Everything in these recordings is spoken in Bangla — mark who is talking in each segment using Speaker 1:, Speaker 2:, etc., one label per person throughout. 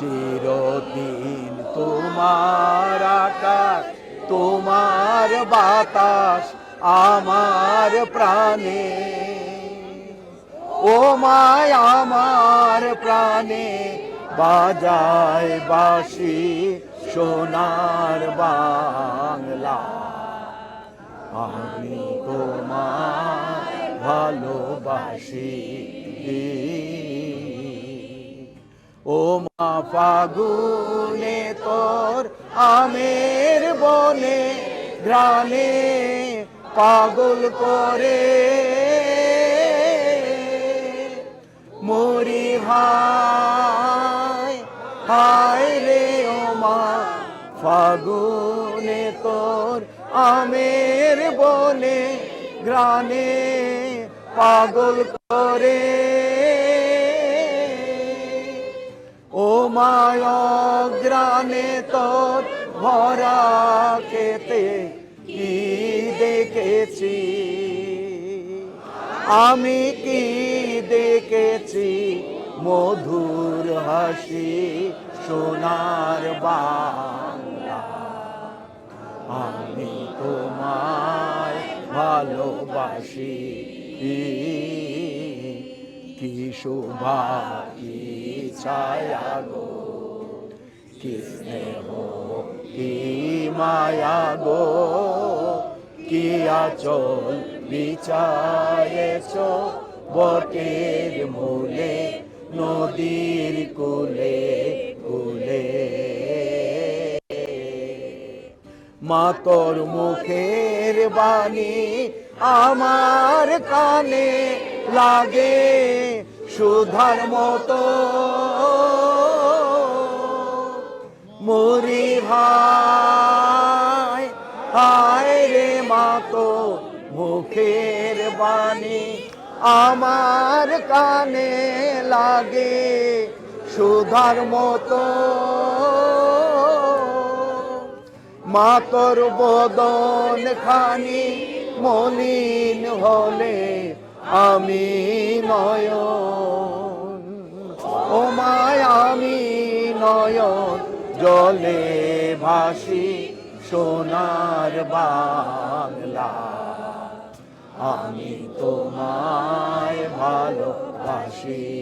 Speaker 1: চিরদিন তোমার আকাশ, তোমার বাতাস, আমার প্রাণে। ও মায়, আমার প্রাণে বাজায় বাসি সোনার বাংলা। আমি তোমার ভালোবাসি। ও মা ফাগুনে তোর আমের বনে গ্রানে পাগল করে। মরি ভাই, হায় রে ও মা ফাগুনে তোর আমের বনে গ্রানে পাগল করে। মায় গ্রানে তোর ভরা খেতে কি দেখেছি? আমি কি দেখেছি? মধুর হাসি সোনার বাংলা। আমি তোমায় ভালোবাসি। কি শোভা কি ছায়া গো কি স্নেহ কি মায়া গো কি আচল বিছায়েছ বটের মূলে নদীর কুলে কুলে মাতর মুখের বাণী আমার কানে লাগে সুধার মতো মরি ভাই, হায় রে মাতো মুখের বাণী আমার কানে লাগে সুধার মতো। মাতর বদন খানি মলিন হলে আমি নয়ন, ও মায় আমি নয়ন, জলে ভাসি সোনার বাংলা। আমি তোমায় ভালোবাসি।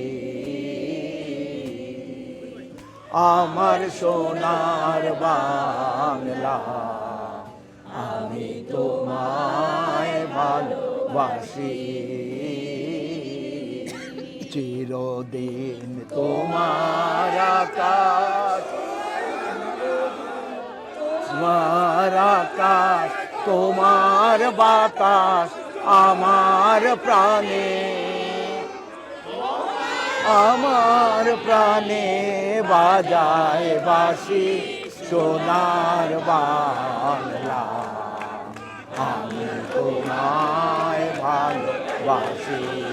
Speaker 1: আমার সোনার বাংলা। ভালোবাসি। চিরদিন তোমার তোমার আকাশ, তোমার বাতাস আমার প্রাণে আমার প্রাণে বাজায় বাসি সোনার বাংলা। আমি তোমায় ভালোবাসি